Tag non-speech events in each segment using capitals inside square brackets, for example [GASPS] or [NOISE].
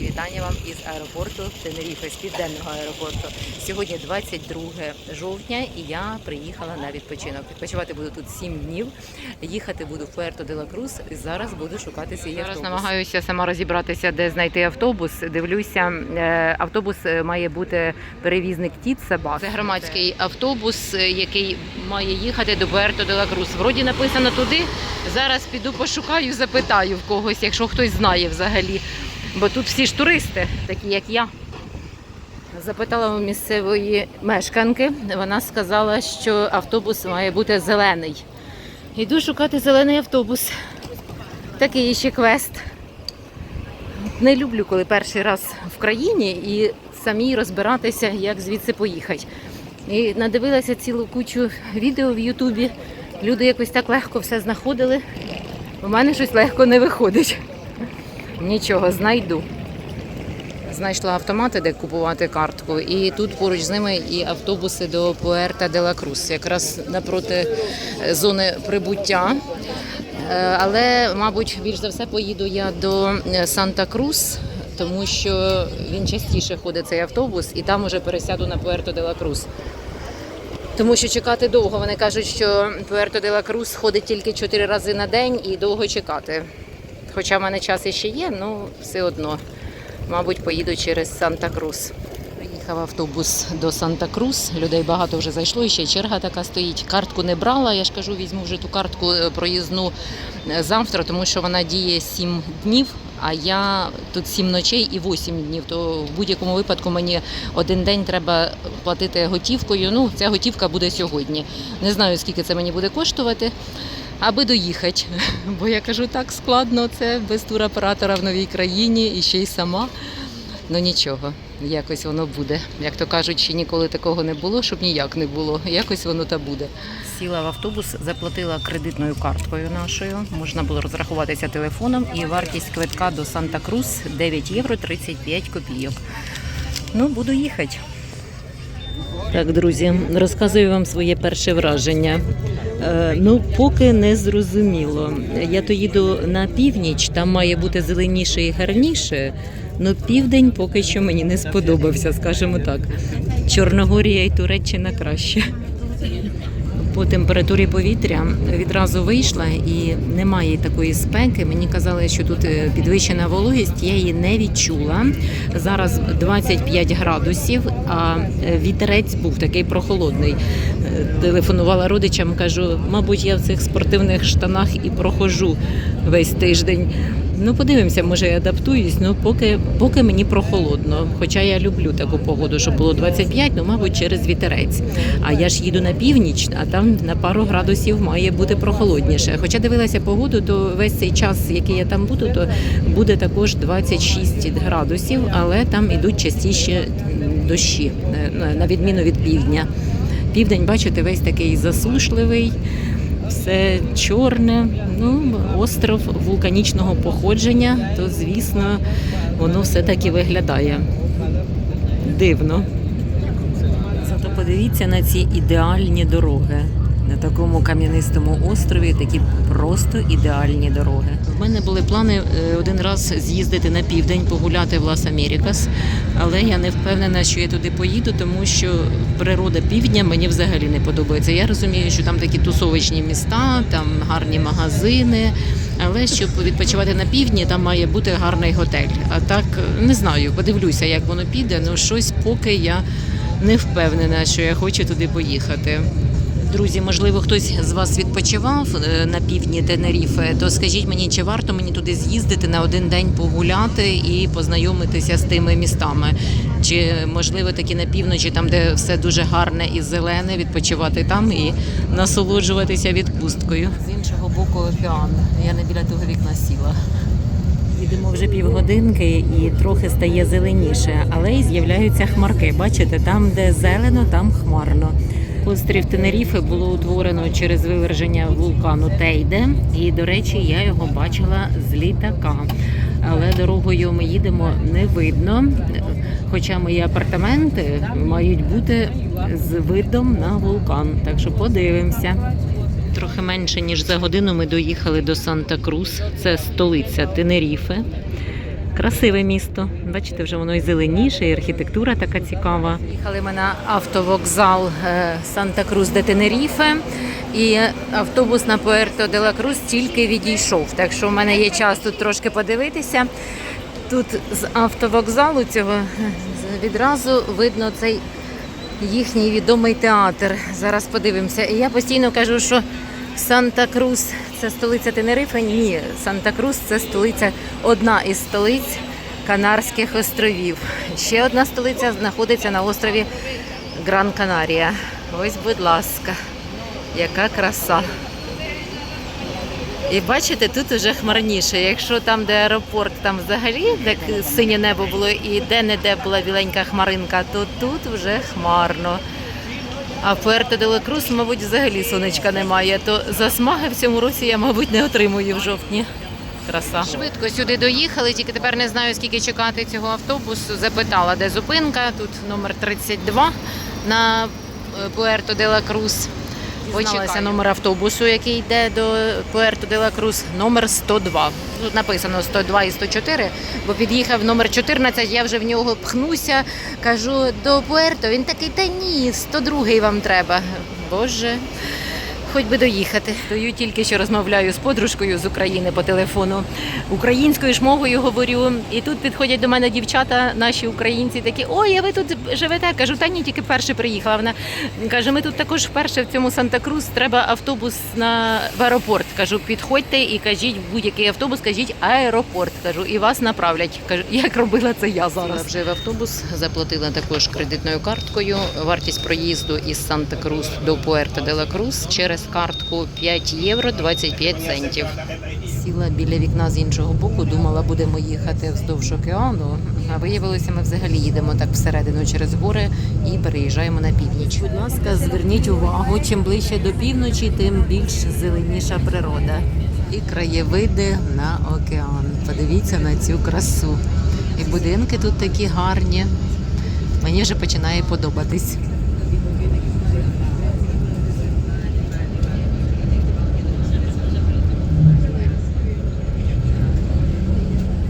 і вітання вам із аеропорту Тенеріфе, з південного аеропорту. Сьогодні 22 жовтня, і я приїхала на відпочинок. Відпочивати буду тут 7 днів. Їхати буду в Пуерто де ла Крус. І зараз буду шукати свій Зараз намагаюся сама розібратися, де знайти автобус. Дивлюся, е, автобус е, має бути перевізник Тіт Себас. Це громадський автобус, е, який має їхати до Буерто де ла Крус. Вроді написано туди. Зараз піду пошукаю, запитаю в когось, якщо хтось знає взагалі. Бо тут всі ж туристи, такі як я. Запитала у місцевої мешканки. Вона сказала, що автобус має бути зелений. Йду шукати зелений автобус. Такий ще квест. Не люблю, коли перший раз в країні і самі розбиратися, як звідси поїхати. І надивилася цілу кучу відео в Ютубі. Люди якось так легко все знаходили. У мене щось легко не виходить. Нічого, знайду. Знайшла автомати, де купувати картку, і тут поруч з ними і автобуси до Пуерта де ла Крус, якраз напроти е, зони прибуття. Е, Але, мабуть, більш за все поїду я до е, Санта-Крус, тому що він частіше ходить цей автобус, і там уже пересяду на Пуерто де ла Крус. Тому що чекати довго. Вони кажуть, що Пуерто де ла Крус ходить тільки 4 рази на день і довго чекати. Хоча в мене час іще є, ну все одно. Мабуть, поїду через Санта-Крус. Приїхав автобус до Санта-Крус. Людей багато вже зайшло, і ще черга така стоїть. Картку не брала. Я ж кажу, візьму вже ту картку е, проїзну е, завтра, тому що вона діє 7 днів. А я тут 7 ночей і 8 днів. То в будь-якому випадку мені один день треба платити готівкою. Ну, ця готівка буде сьогодні. Не знаю, скільки це мені буде коштувати. Аби доїхати, бо я кажу, так складно це без туроператора в новій країні і ще й сама. Ну нічого, якось воно буде. Як то кажуть, ще ніколи такого не було, щоб ніяк не було. Якось воно та буде. Сіла в автобус, заплатила кредитною карткою нашою. Можна було розрахуватися телефоном, і вартість квитка до Санта-Крус 9 євро 35 копійок. Ну, буду їхати. Так, друзі, розказую вам своє перше враження. Е, ну, поки не зрозуміло. Я то їду на північ, там має бути зеленіше і гарніше. Ну, південь поки що мені не сподобався, скажімо так. Чорногорія і Туреччина краще. По температурі повітря відразу вийшла і немає такої спеки. Мені казали, що тут е, підвищена вологість, я її не відчула. Зараз 25 градусів, а е, вітерець був такий прохолодний. Е, Телефонувала родичам, кажу, мабуть, я в цих спортивних штанах і прохожу весь тиждень. Ну, подивимося, може я адаптуюсь. Ну, поки, поки мені прохолодно. Хоча я люблю таку погоду, щоб було 25, ну, мабуть, через вітерець. А я ж їду на північ, а там на пару градусів має бути прохолодніше. Хоча дивилася погоду, то весь цей час, який я там буду, то буде також 26 градусів, але там ідуть частіше дощі, на відміну від півдня. Південь, бачите, весь такий засушливий все чорне. Ну, остров вулканічного походження, то звісно, воно все так і виглядає. Дивно. Зато подивіться на ці ідеальні дороги. На такому кам'янистому острові такі просто ідеальні дороги. В мене були плани е, один раз з'їздити на південь, погуляти в Лас Америкас, але я не впевнена, що я туди поїду, тому що природа півдня мені взагалі не подобається. Я розумію, що там такі тусовичні міста, там гарні магазини. Але щоб відпочивати на півдні, там має бути гарний готель. А так не знаю, подивлюся, як воно піде. Ну щось поки я не впевнена, що я хочу туди поїхати. Друзі, можливо, хтось з вас відпочивав е, на півдні Тенеріфе, то скажіть мені, чи варто мені туди з'їздити на один день погуляти і познайомитися з тими містами? Чи можливо таки на півночі, там де все дуже гарне і зелене, відпочивати там і насолоджуватися відпусткою? З іншого боку океан. Я не біля того вікна сіла. Їдемо вже півгодинки і трохи стає зеленіше, але й з'являються хмарки. Бачите, там, де зелено, там хмарно. Острів Тенеріфе було утворено через виверження вулкану Тейде. І, до речі, я його бачила з літака. Але дорогою ми їдемо не видно. Хоча мої апартаменти мають бути з видом на вулкан. Так що подивимося. Трохи менше ніж за годину ми доїхали до Санта-Крус. Це столиця Тенеріфе. Красиве місто. Бачите, вже воно і зеленіше, і архітектура така цікава. Їхали ми на автовокзал е, Санта-Крус де Тенеріфе. І автобус на Пуерто де ла Крус тільки відійшов. Так що в мене є час тут трошки подивитися. Тут з автовокзалу цього е, відразу видно цей їхній відомий театр. Зараз подивимося. І я постійно кажу, що Санта-Крус це столиця Тенерифе. Ні, Санта-Крус це столиця, одна із столиць Канарських островів. Ще одна столиця знаходиться на острові Гран Канарія. Ось, будь ласка, яка краса. І бачите, тут уже хмарніше. Якщо там, де аеропорт, там взагалі так синє небо було і де-не-де була біленька хмаринка, то тут вже хмарно. А Ферте Пуерто де Крус, мабуть, взагалі сонечка немає. То засмаги в цьому році я, мабуть, не отримую в жовтні. Краса. Швидко сюди доїхали, тільки тепер не знаю, скільки чекати цього автобусу. Запитала, де зупинка. Тут номер 32 на е, Пуерто де ла Крус. Дізналася номер автобусу, який йде до Пуерто де ла Крус, номер 102. Тут написано 102 і 104, бо під'їхав номер 14, я вже в нього пхнуся, кажу до Пуерто. Він такий, та ні, 102 вам треба. Боже, хоч би доїхати. Стою тільки що розмовляю з подружкою з України по телефону. Українською ж мовою говорю. І тут підходять до мене дівчата, наші українці, такі, ой, а ви тут живете? Кажу, та ні, тільки перше приїхала. Вона каже, ми тут також вперше в цьому Санта-Крус, треба автобус на в аеропорт. Кажу, підходьте і кажіть будь-який автобус, кажіть аеропорт. Кажу, і вас направлять. Кажу, як робила це я зараз. Вже в автобус заплатила також кредитною карткою. Вартість проїзду із Санта-Крус до Пуерто де ла Крус через картку 5 євро 25 центів. Сіла біля вікна з іншого боку, думала, будемо їхати вздовж океану. А виявилося, ми взагалі їдемо так всередину через гори і переїжджаємо на північ. Будь ласка, зверніть увагу, чим ближче до півночі, тим більш зеленіша природа. І краєвиди на океан. Подивіться на цю красу. І будинки тут такі гарні. Мені вже починає подобатись.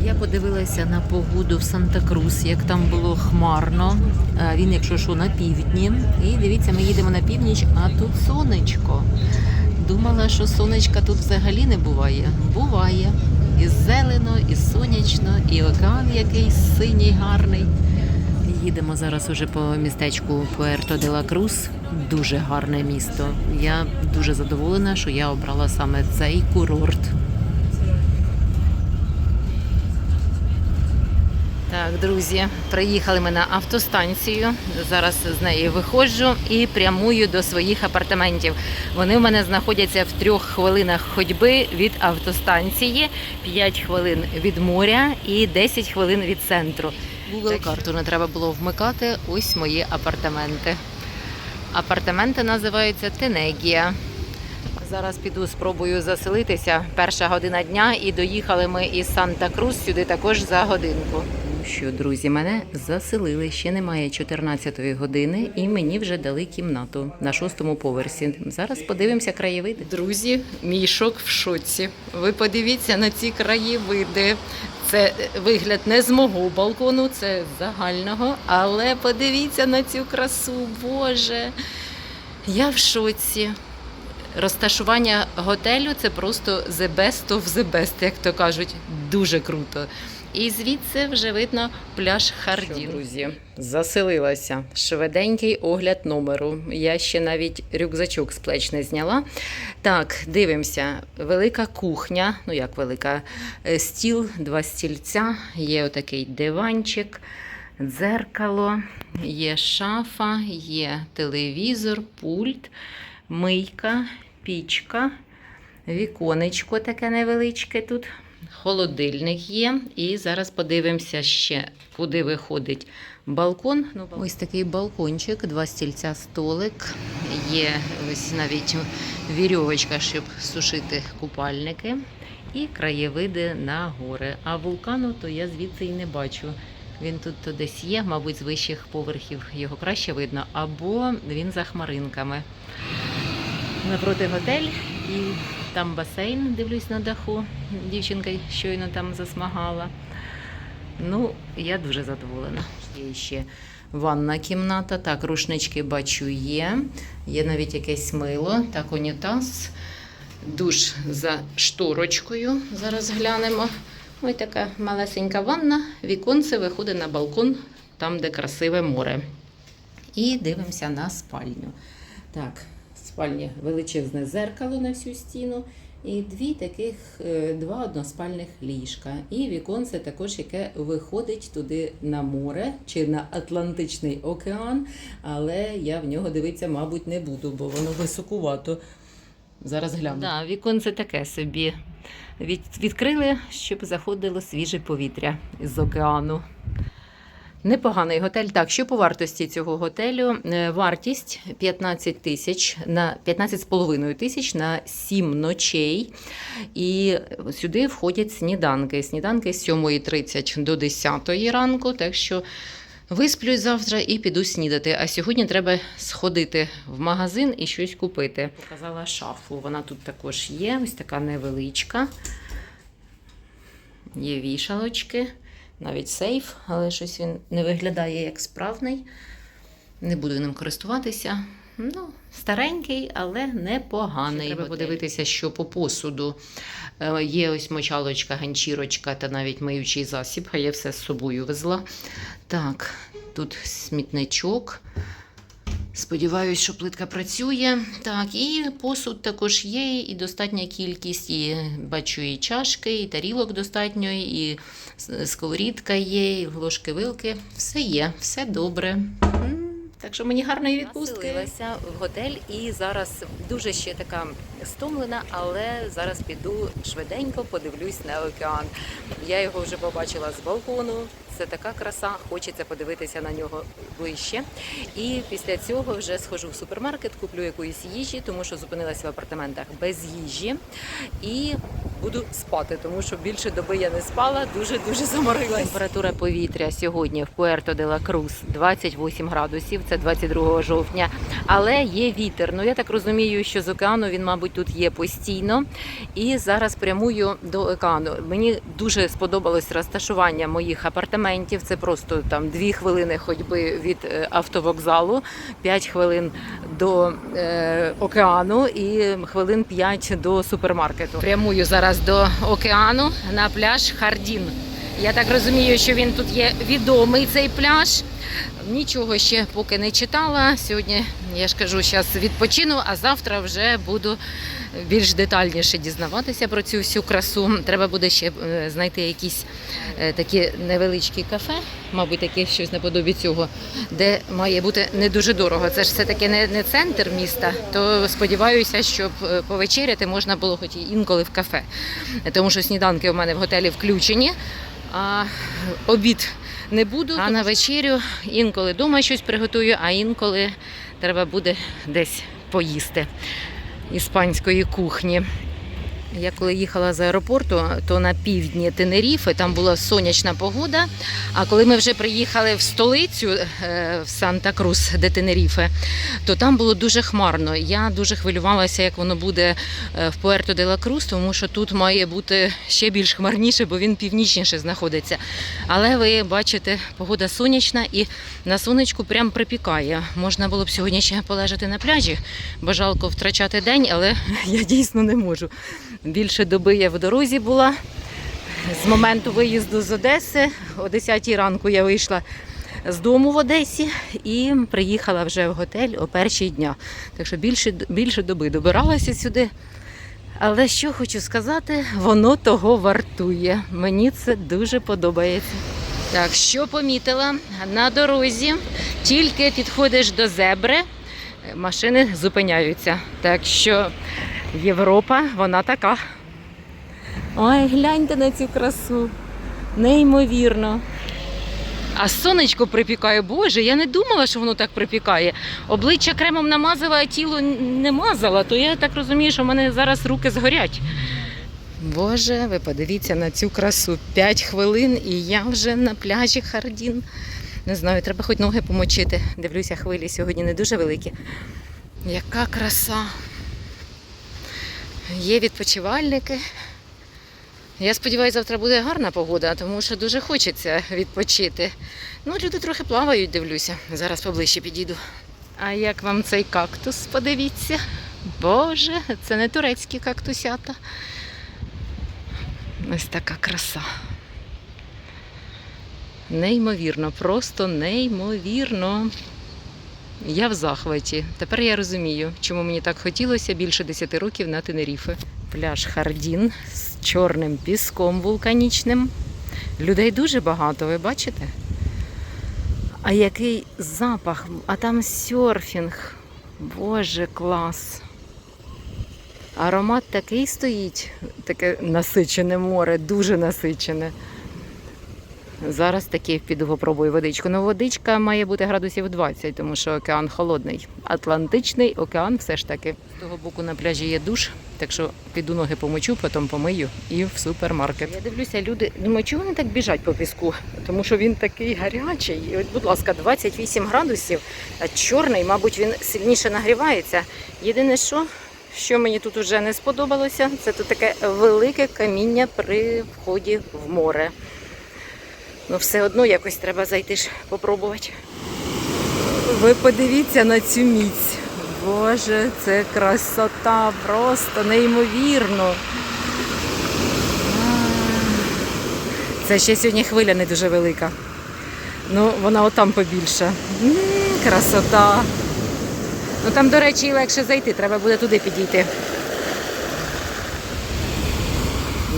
Я подивилася на погоду в Санта-Крус, як там було хмарно. Він, якщо що, на півдні. І дивіться, ми їдемо на північ, а тут сонечко. Думала, що сонечка тут взагалі не буває. Буває. І зелено, і сонячно, і океан якийсь синій, гарний. Їдемо зараз уже по містечку Пуерто де ла Крус. Дуже гарне місто. Я дуже задоволена, що я обрала саме цей курорт. Так, друзі, приїхали ми на автостанцію. Зараз з неї виходжу і прямую до своїх апартаментів. Вони в мене знаходяться в трьох хвилинах ходьби від автостанції, 5 хвилин від моря і 10 хвилин від центру. Google карту не треба було вмикати. Ось мої апартаменти. Апартаменти називаються Тенегія. Зараз піду спробую заселитися. Перша година дня і доїхали ми із Санта-Крус сюди також за годинку. Що, друзі, мене заселили. Ще немає 14-ї години, і мені вже дали кімнату на шостому поверсі. Зараз подивимося краєвиди. Друзі, мій шок в шоці. Ви подивіться на ці краєвиди. Це вигляд не з мого балкону, це загального. Але подивіться на цю красу, Боже. Я в шоці. Розташування готелю це просто the best of the best, як то кажуть. Дуже круто. І звідси вже видно пляж Хардін. друзі, заселилася. Швиденький огляд номеру. Я ще навіть рюкзачок з плеч не зняла. Так, дивимося. Велика кухня. Ну як велика? Е, Стіл, два стільця, є отакий диванчик, дзеркало, є шафа, є телевізор, пульт, мийка, пічка, віконечко таке невеличке тут. Холодильник є, і зараз подивимося ще, куди виходить балкон. Ну, ось такий балкончик, два стільця, столик. Є ось навіть вірьовочка, щоб сушити купальники. І краєвиди на гори. А вулкану то я звідси і не бачу. Він тут десь є, мабуть, з вищих поверхів його краще видно, або він за хмаринками. Напроти готель і там басейн, дивлюсь на даху. Дівчинка щойно там засмагала. Ну, я дуже задоволена. Є ще ванна кімната. Так, рушнички бачу є. Є навіть якесь мило. Так, унітаз. Душ за шторочкою. Зараз глянемо. Ось така малесенька ванна. Віконце виходить на балкон, там, де красиве море. І дивимося на спальню. Так, спальні величезне зеркало на всю стіну. І дві таких е, два односпальних ліжка. І віконце також, яке виходить туди на море чи на Атлантичний океан. Але я в нього дивитися, мабуть, не буду, бо воно високувато. Зараз гляну. Да, віконце таке собі. Від, відкрили, щоб заходило свіже повітря з океану. Непоганий готель. Так, що по вартості цього готелю? Е, Вартість 15 тисяч на 15,5 тисяч на 7 ночей. І сюди входять сніданки. Сніданки з 7.30 до 10 ранку. Так що висплюсь завтра і піду снідати. А сьогодні треба сходити в магазин і щось купити. Показала шафу. Вона тут також є. Ось така невеличка. Є вішалочки навіть сейф, але щось він не виглядає як справний. Не буду ним користуватися. Ну, старенький, але непоганий. Ще треба подивитися, що по посуду Е, є ось мочалочка, ганчірочка та навіть миючий засіб, а я все з собою везла. Так, тут смітничок. Сподіваюсь, що плитка працює. Так, і посуд також є, і достатня кількість. І бачу, і чашки, і тарілок достатньо, і сковорідка є, і ложки-вилки. Все є, все добре. Так що мені гарної відпустки. Населилася в готель і зараз дуже ще така стомлена, але зараз піду швиденько подивлюсь на океан. Я його вже побачила з балкону. Це така краса, хочеться подивитися на нього ближче. І після цього вже схожу в супермаркет, куплю якоїсь їжі, тому що зупинилася в апартаментах без їжі. І буду спати, тому що більше доби я не спала, дуже дуже заморилась. Температура повітря сьогодні в Пуерто де ла Крус 28 градусів, це 22 жовтня. Але є вітер. Ну я так розумію, що з океану він, мабуть, тут є постійно. І зараз прямую до океану. Мені дуже сподобалось розташування моїх апартаментів. Це просто там дві хвилини ходьби від е, автовокзалу, 5 хвилин до е, океану і хвилин 5 до супермаркету. Прямую зараз до океану на пляж Хардін. Я так розумію, що він тут є відомий цей пляж. Нічого ще поки не читала. Сьогодні я ж кажу, зараз відпочину, а завтра вже буду більш детальніше дізнаватися про цю всю красу. Треба буде ще е, знайти якісь е, такі невеличкі кафе, мабуть, таке щось наподобі цього, де має бути не дуже дорого. Це ж все таки не, не центр міста. То сподіваюся, щоб е, повечеряти можна було хоч і інколи в кафе. Тому що сніданки у мене в готелі включені, а обід не буду. А на вечерю інколи вдома щось приготую, а інколи треба буде десь поїсти іспанської кухні. Я коли їхала з аеропорту, то на півдні Тенеріфи там була сонячна погода. А коли ми вже приїхали в столицю е, в Санта-Крус, де Тенеріфе, то там було дуже хмарно. Я дуже хвилювалася, як воно буде е, в Пуерто де ла Крус, тому що тут має бути ще більш хмарніше, бо він північніше знаходиться. Але ви бачите, погода сонячна і на сонечку прям припікає. Можна було б сьогодні ще полежати на пляжі, бо жалко втрачати день, але [LAUGHS] я дійсно не можу. Більше доби я в дорозі була. З моменту виїзду з Одеси о 10 ранку я вийшла з дому в Одесі і приїхала вже в готель о першій дня. Так що більше, більше доби добиралася сюди. Але що хочу сказати, воно того вартує. Мені це дуже подобається. Так, що помітила на дорозі, тільки підходиш до зебри, машини зупиняються. Так що Європа, вона така. Ой, гляньте на цю красу. Неймовірно. А сонечко припікає. Боже, я не думала, що воно так припікає. Обличчя кремом намазала, а тіло не мазала, то я так розумію, що в мене зараз руки згорять. Боже, ви подивіться на цю красу. П'ять хвилин і я вже на пляжі Хардін. Не знаю, треба хоч ноги помочити. Дивлюся, хвилі сьогодні не дуже великі. Яка краса. Є відпочивальники. Я сподіваюся, завтра буде гарна погода, тому що дуже хочеться відпочити. Ну, люди трохи плавають, дивлюся. Зараз поближче підійду. А як вам цей кактус? Подивіться. Боже, це не турецькі кактусята. Ось така краса. Неймовірно, просто неймовірно. Я в захваті. Тепер я розумію, чому мені так хотілося більше 10 років на Тенеріфе. Пляж Хардін з чорним піском вулканічним. Людей дуже багато, ви бачите? А який запах, а там серфінг. Боже, клас. Аромат такий стоїть, таке насичене море, дуже насичене. Зараз таки піду попробую водичку. Ну, водичка має бути градусів 20, тому що океан холодний. Атлантичний океан все ж таки. З того боку на пляжі є душ, так що піду ноги помочу, потім помию і в супермаркет. Я дивлюся, люди думаю, чого вони так біжать по піску? Тому що він такий гарячий. І от, будь ласка, 28 градусів, а чорний, мабуть, він сильніше нагрівається. Єдине, що, що мені тут вже не сподобалося, це тут таке велике каміння при вході в море. Ну, все одно якось треба зайти ж попробувати. Ви подивіться на цю міць. Боже, це красота, просто неймовірно. Це ще сьогодні хвиля не дуже велика. Ну, вона отам побільша. М, Красота. Ну там, до речі, легше зайти, треба буде туди підійти.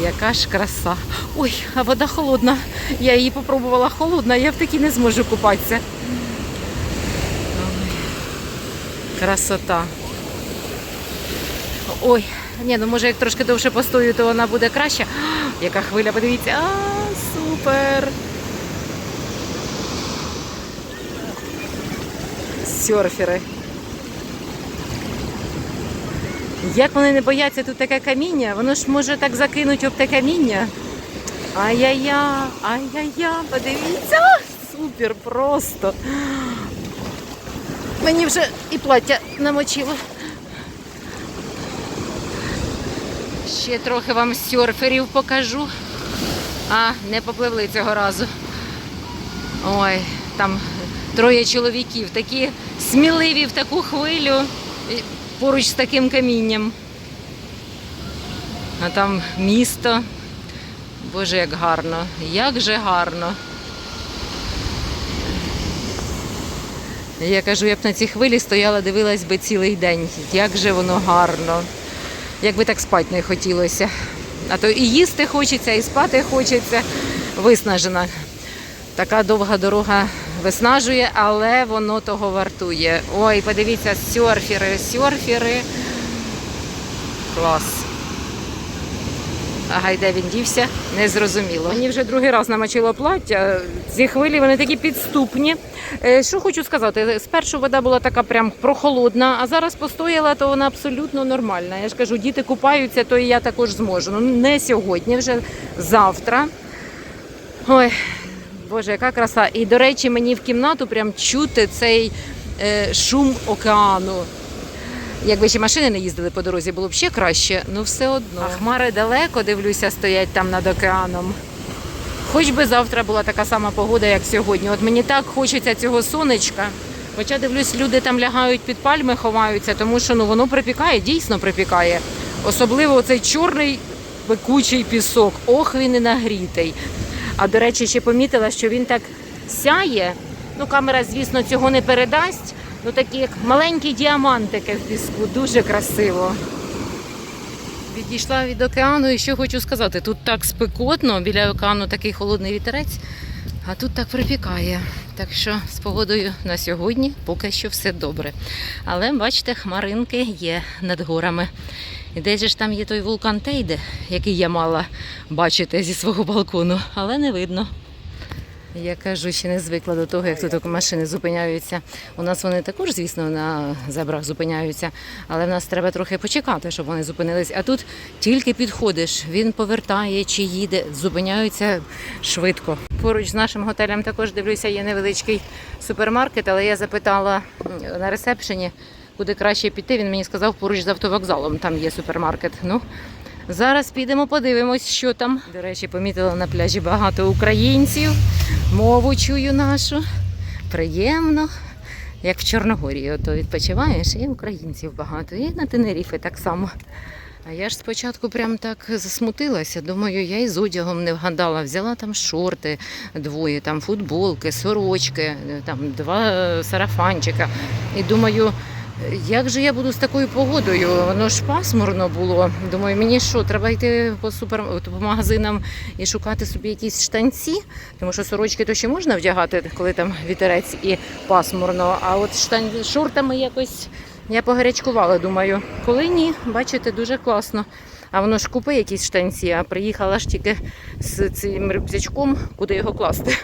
Яка ж краса. Ой, а вода холодна. Я її попробувала холодна, я в такій не зможу купатися. Ой, красота. Ой, ні, ну може як трошки довше постою, то вона буде краще. [GASPS] Яка хвиля, подивіться. А, супер. Серфери. Як вони не бояться тут таке каміння, воно ж може так закинуть об те каміння. Ай-я-я, ай-я-я, подивіться, супер просто. Мені вже і плаття намочило. Ще трохи вам серферів покажу. А, не попливли цього разу. Ой, там троє чоловіків, такі сміливі в таку хвилю поруч з таким камінням. А там місто. Боже, як гарно, як же гарно. Я кажу, я б на цій хвилі стояла, дивилась би цілий день. Як же воно гарно. Як би так спати не хотілося. А то і їсти хочеться, і спати хочеться. Виснажена. Така довга дорога виснажує, але воно того вартує. Ой, подивіться, серфери, серфери. Клас. Ага, і де він дівся, не зрозуміло. Мені вже другий раз намочило плаття. Ці хвилі вони такі підступні. Е, Що хочу сказати, спершу вода була така прям прохолодна, а зараз постояла, то вона абсолютно нормальна. Я ж кажу, діти купаються, то і я також зможу. Ну не сьогодні, вже завтра. Ой, Боже, яка краса. І, до речі, мені в кімнату прям чути цей е, шум океану. Якби ще машини не їздили по дорозі, було б ще краще, ну все одно. А хмари далеко, дивлюся, стоять там над океаном. Хоч би завтра була така сама погода, як сьогодні. От мені так хочеться цього сонечка. Хоча дивлюсь, люди там лягають під пальми, ховаються, тому що ну воно припікає, дійсно припікає. Особливо цей чорний пекучий пісок. Ох, він і нагрітий. А до речі, ще помітила, що він так сяє. Ну, камера, звісно, цього не передасть. Ну, такі як маленькі діамантики в піску, дуже красиво. Відійшла від океану і що хочу сказати, тут так спекотно, біля океану такий холодний вітерець, а тут так припікає. Так що з погодою на сьогодні поки що все добре. Але бачите, хмаринки є над горами. І десь ж там є той вулкан Тейде, який я мала бачити зі свого балкону, але не видно. Я кажу, ще не звикла до того, як тут машини зупиняються. У нас вони також, звісно, на зебрах зупиняються, але в нас треба трохи почекати, щоб вони зупинились. А тут тільки підходиш, він повертає чи їде, зупиняються швидко. Поруч з нашим готелем також дивлюся, є невеличкий супермаркет, але я запитала на ресепшені, куди краще піти. Він мені сказав, поруч з автовокзалом там є супермаркет. Ну, Зараз підемо подивимось, що там. До речі, помітила на пляжі багато українців. Мову чую нашу. Приємно. Як в Чорногорії, ото відпочиваєш, і українців багато. І на Тенеріфі так само. А я ж спочатку прям так засмутилася. Думаю, я із одягом не вгадала. Взяла там шорти двоє, там футболки, сорочки, там два сарафанчика. І думаю, як же я буду з такою погодою? Воно ж пасмурно було. Думаю, мені що, треба йти по супер по магазинам і шукати собі якісь штанці, тому що сорочки то ще можна вдягати, коли там вітерець і пасмурно. А от штан... шортами якось я погарячкувала, думаю, коли ні, бачите, дуже класно. А воно ж купи якісь штанці, а приїхала ж тільки з цим рюкзачком, куди його класти.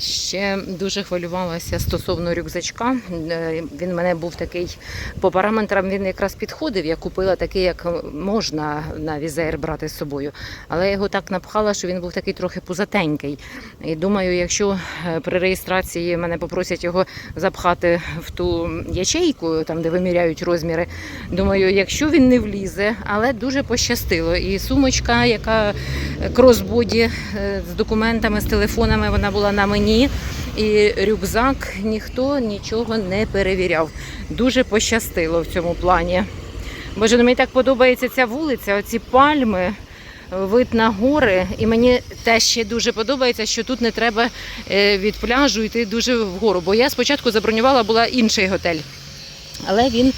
Ще дуже хвилювалася стосовно рюкзачка. Е, Він мене був такий по параметрам. Він якраз підходив. Я купила такий, як можна на візер брати з собою. Але я його так напхала, що він був такий трохи пузатенький. І думаю, якщо е, при реєстрації мене попросять його запхати в ту ячейку, там де виміряють розміри. Думаю, якщо він не влізе, але дуже пощастило. І сумочка, яка кросбоді е, з документами, з телефонами, вона була на мені. І рюкзак ніхто нічого не перевіряв. Дуже пощастило в цьому плані. Боже, ну мені так подобається ця вулиця, оці пальми, вид на гори. І мені те ще дуже подобається, що тут не треба е, від пляжу йти дуже вгору. Бо я спочатку забронювала була інший готель. Але він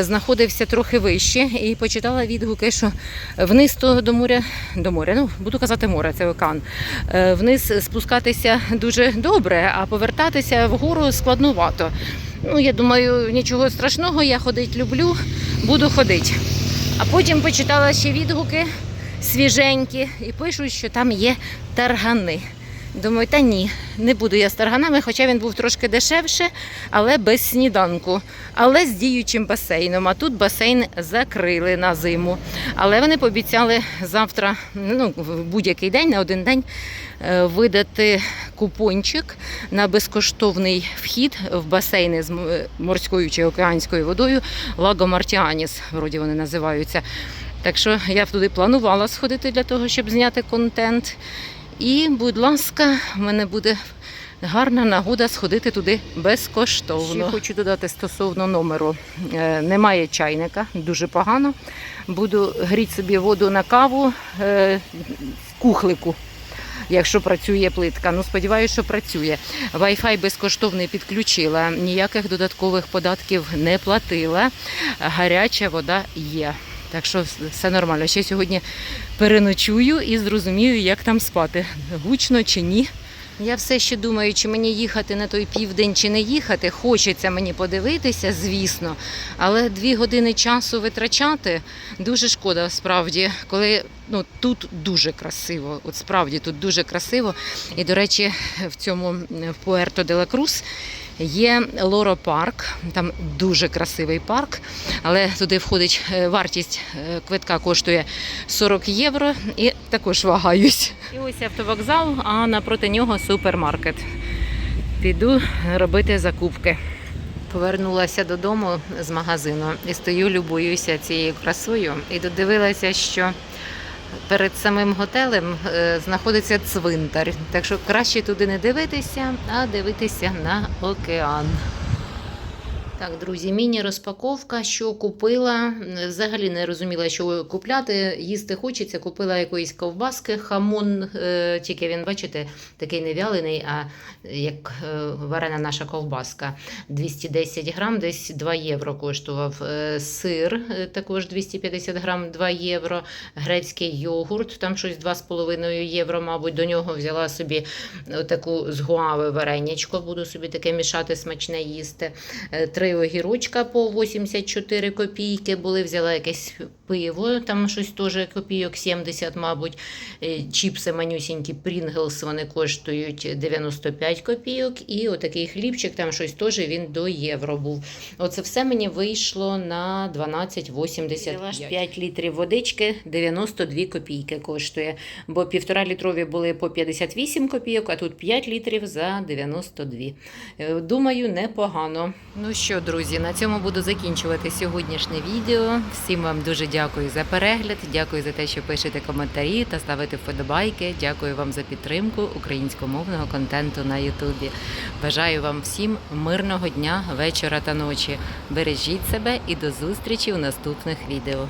знаходився трохи вище і почитала відгуки, що вниз то до моря, до моря, ну буду казати море, це океан. Е, вниз спускатися дуже добре, а повертатися вгору складнувато. Ну, я думаю, нічого страшного, я ходить люблю, буду ходити. А потім почитала ще відгуки свіженькі і пишуть, що там є таргани. Думаю, та ні, не буду я з тарганами, хоча він був трошки дешевше, але без сніданку, але з діючим басейном. А тут басейн закрили на зиму. Але вони пообіцяли завтра, ну в будь-який день, на один день, е, видати купончик на безкоштовний вхід в басейни з морською чи океанською водою Лаго Мартіаніс, вроді вони називаються. Так що я туди планувала сходити для того, щоб зняти контент. І, будь ласка, в мене буде гарна нагода сходити туди безкоштовно. Ще хочу додати стосовно номеру. Е, Немає чайника, дуже погано. Буду гріти собі воду на каву е, в кухлику. Якщо працює плитка, ну сподіваюся, що працює. Wi-Fi безкоштовний підключила, ніяких додаткових податків не платила. Гаряча вода є. Так що все нормально. Ще сьогодні переночую і зрозумію, як там спати. Гучно чи ні. Я все ще думаю, чи мені їхати на той південь, чи не їхати. Хочеться мені подивитися, звісно. Але дві години часу витрачати дуже шкода, справді, коли ну тут дуже красиво. От справді тут дуже красиво. І, до речі, в цьому в Пуерто де ла Крус Є Лоро парк, там дуже красивий парк, але туди входить е, вартість е, квитка коштує 40 євро і також вагаюсь. І ось автовокзал, а напроти нього супермаркет. Піду робити закупки. Повернулася додому з магазину і стою, любуюся цією красою і додивилася, що перед самим готелем е, знаходиться цвинтар. Так що краще туди не дивитися, а дивитися на океан. Так, друзі, міні-розпаковка, що купила. Взагалі не розуміла, що купляти. Їсти хочеться. Купила якоїсь ковбаски, хамон, е, тільки він, бачите, такий не вялений, а як е, варена наша ковбаска. 210 грам, десь 2 євро коштував. Е, Сир також 250 грам, 2 євро. Грецький йогурт, там щось 2,5 євро, мабуть. До нього взяла собі таку з гуави варенячко, буду собі таке мішати, смачне їсти. Е, Три огірочка по 84 копійки були, взяла якесь пиво, там щось теж копійок 70, мабуть. Е, Чіпси манюсінькі Pringles, вони коштують 95 копійок. І отакий хлібчик, там щось теж він до євро був. Оце все мені вийшло на 12,85. Взяла ж 5 літрів водички, 92 копійки коштує. Бо півтора літрові були по 58 копійок, а тут 5 літрів за 92. Е, Думаю, непогано. Ну що, друзі, на цьому буду закінчувати сьогоднішнє відео. Всім вам дуже дякую за перегляд. Дякую за те, що пишете коментарі та ставите вподобайки. Дякую вам за підтримку українськомовного контенту на Ютубі. Бажаю вам всім мирного дня, вечора та ночі. Бережіть себе і до зустрічі в наступних відео.